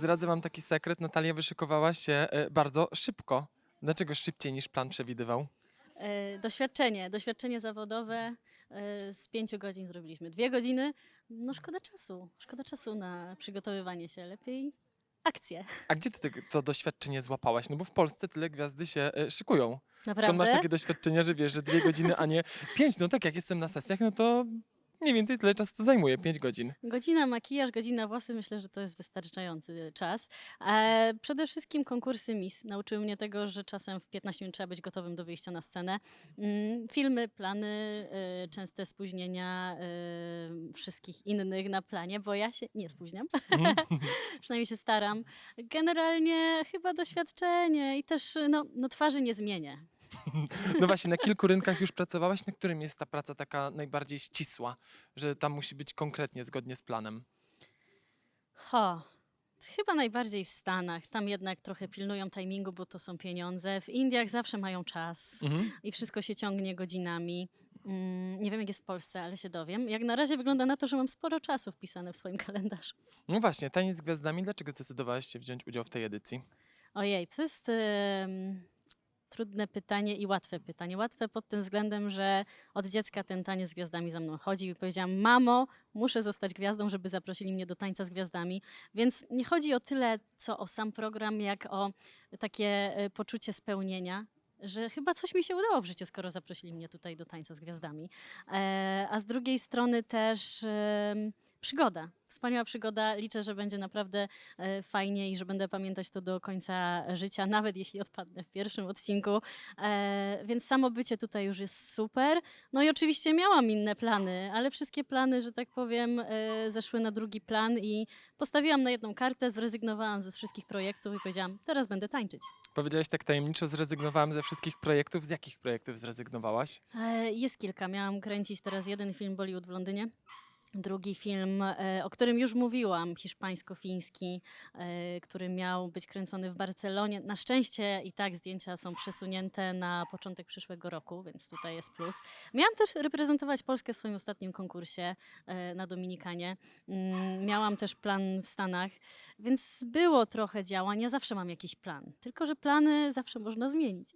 Zdradzę wam taki sekret. Natalia wyszykowała się e, bardzo szybko. Dlaczego szybciej niż plan przewidywał? E, Doświadczenie, doświadczenie zawodowe e, z pięciu godzin zrobiliśmy dwie godziny. No szkoda czasu, szkoda czasu na przygotowywanie się. Lepiej akcje. A gdzie ty te- to doświadczenie złapałaś? No bo w Polsce tyle gwiazdy się e, szykują. Naprawdę? Skąd masz takie doświadczenie, że wiesz, że dwie godziny, a nie pięć? No tak, jak jestem na sesjach, no to mniej więcej tyle czasu to zajmuje, pięć godzin. Godzina makijaż, godzina włosy, myślę, że to jest wystarczający czas. E, przede wszystkim konkursy Miss nauczyły mnie tego, że czasem w 15 minut trzeba być gotowym do wyjścia na scenę. Mm, filmy, plany, e, częste spóźnienia e, wszystkich innych na planie, bo ja się nie spóźniam. Mhm. Przynajmniej się staram. Generalnie chyba doświadczenie i też no, no twarzy nie zmienię. No właśnie, na kilku rynkach już pracowałaś. Na którym jest ta praca taka najbardziej ścisła, że tam musi być konkretnie zgodnie z planem? Ho. Chyba najbardziej w Stanach. Tam jednak trochę pilnują timingu, bo to są pieniądze. W Indiach zawsze mają czas Mhm. i wszystko się ciągnie godzinami. Mm, nie wiem, jak jest w Polsce, ale się dowiem. Jak na razie wygląda na to, że mam sporo czasu wpisane w swoim kalendarzu. No właśnie, taniec z gwiazdami. Dlaczego zdecydowałaś się wziąć udział w tej edycji? Ojej, to jest em, trudne pytanie i łatwe pytanie. Łatwe pod tym względem, że od dziecka ten taniec z gwiazdami za mną chodził i powiedziałam, mamo, muszę zostać gwiazdą, żeby zaprosili mnie do tańca z gwiazdami. Więc nie chodzi o tyle, co o sam program, jak o takie e, poczucie spełnienia. Że chyba coś mi się udało w życiu, skoro zaprosili mnie tutaj do tańca z gwiazdami. E, a z drugiej strony też przygoda. Wspaniała przygoda. Liczę, że będzie naprawdę e, fajnie i że będę pamiętać to do końca życia, nawet jeśli odpadnę w pierwszym odcinku. E, więc samo bycie tutaj już jest super. No i oczywiście miałam inne plany, ale wszystkie plany, że tak powiem, e, zeszły na drugi plan i postawiłam na jedną kartę, zrezygnowałam ze wszystkich projektów i powiedziałam, teraz będę tańczyć. Powiedziałaś tak tajemniczo, zrezygnowałem ze wszystkich projektów. Z jakich projektów zrezygnowałaś? Jest kilka. Miałam kręcić teraz jeden film Bollywood w Londynie. Drugi film, e, o którym już mówiłam, hiszpańsko-fiński, e, który miał być kręcony w Barcelonie. Na szczęście i tak zdjęcia są przesunięte na początek przyszłego roku, więc tutaj jest plus. Miałam też reprezentować Polskę w swoim ostatnim konkursie e, na Dominikanie. Mm, Miałam też plan w Stanach, więc było trochę działań. Ja zawsze mam jakiś plan, tylko że plany zawsze można zmienić.